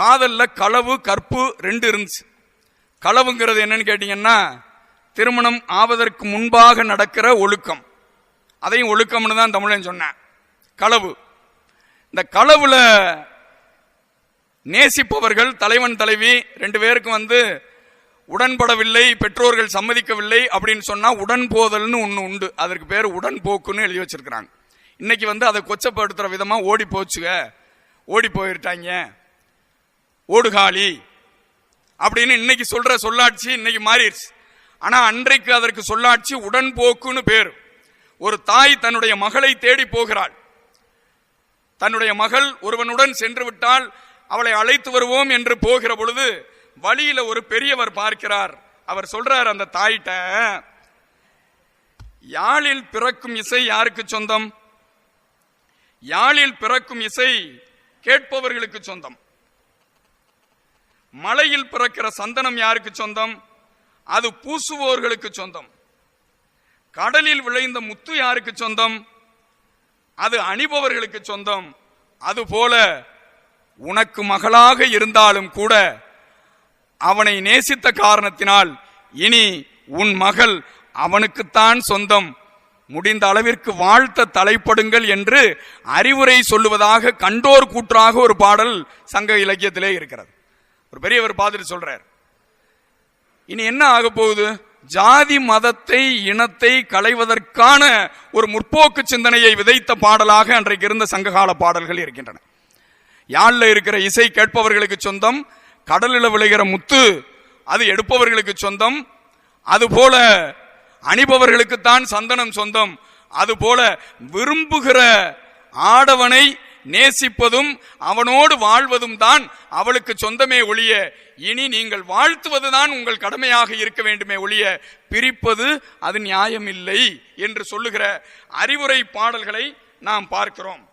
காதல்ல களவு கற்பு ரெண்டு இருந்துச்சு. களவுங்கிறது என்னன்னு கேட்டீங்கன்னா திருமணம் ஆவதற்கு முன்பாக நடக்கிற ஒழுக்கம். அதையும் ஒழுக்கம்னு தான் தமிழன் சொன்னேன். களவு. இந்த களவுல நேசிப்பவர்கள் தலைவன் தலைவி ரெண்டு பேருக்கும் வந்து உடன்படவில்லை பெற்றோர்கள் சம்மதிக்கவில்லை அப்படின்னு சொன்னால் உடன்போதல்னு ஒன்று உண்டு. அதற்கு பேர் உடன்போக்குன்னு எழுதி வச்சிருக்கிறாங்க. இன்னைக்கு வந்து அதை கொச்சப்படுத்துகிற விதமாக ஓடி போச்சுங்க. ஓடி போயிருட்டாங்க ஓடுகாலி. அப்படின்னு இன்னைக்கு சொல்ற சொல்லாட்சி இன்னைக்கு மாறிடுச்சு. ஆனா அன்றைக்கு அதற்கு சொல்லாட்சி உடன்போக்குன்னு பேர். ஒரு தாய் தன்னுடைய மகளை தேடி போகிறாள். தன்னுடைய மகள் ஒருவனுடன் சென்று விட்டால் அவளை அழைத்து வருவோம் என்று போகிற பொழுது வழியில ஒரு பெரியவர் பார்க்கிறார். அவர் சொல்றார் அந்த தாயிட்ட யாழில் பிறக்கும் இசை யாருக்கு சொந்தம்? யாழில் பிறக்கும் இசை கேட்பவர்களுக்கு சொந்தம். மலையில் பிறக்கிற சந்தனம் யாருக்கு சொந்தம்? அது பூசுவோர்களுக்கு சொந்தம். கடலில் விளைந்த முத்து யாருக்கு சொந்தம்? அது அணிபவர்களுக்கு சொந்தம். அதுபோல உனக்கு மகளாக இருந்தாலும் கூட அவனை நேசித்த காரணத்தினால் இனி உன் மகள் அவனுக்குத்தான் சொந்தம். முடிந்த அளவிற்கு வாழ்த்த தலைப்படுங்கள் என்று அறிவுரை சொல்லுவதாக கண்டோர் கூற்றாக ஒரு பாடல் சங்க இலக்கியத்திலே இருக்கிறது. ஒரு பெரியவர் பார்த்துட்டு சொல்றார். இனி என்ன ஆக போகுது? ஜாதி மதத்தை இனத்தை களைவதற்கான ஒரு முற்போக்கு சிந்தனையை விதைத்த பாடலாக அன்றைக்கு இருந்த சங்ககால பாடல்கள் இருக்கின்றன. யாழ்ல இருக்கிற இசை கேட்பவர்களுக்கு சொந்தம் கடலில் விளைகிற முத்து அது எடுப்பவர்களுக்கு சொந்தம் அதுபோல அணிபவர்களுக்குத்தான் சந்தனம் சொந்தம் அதுபோல விரும்புகிற ஆடவனை நேசிப்பதும் அவனோடு வாழ்வதும் தான் அவளுக்கு சொந்தமே ஒழிய இனி நீங்கள் வாழ்த்துவதுதான் உங்கள் கடமையாக இருக்க வேண்டுமே ஒழிய பிரிப்பது அது நியாயமில்லை என்று சொல்லுகிற அறிவுரை பாடல்களை நாம் பார்க்கிறோம்.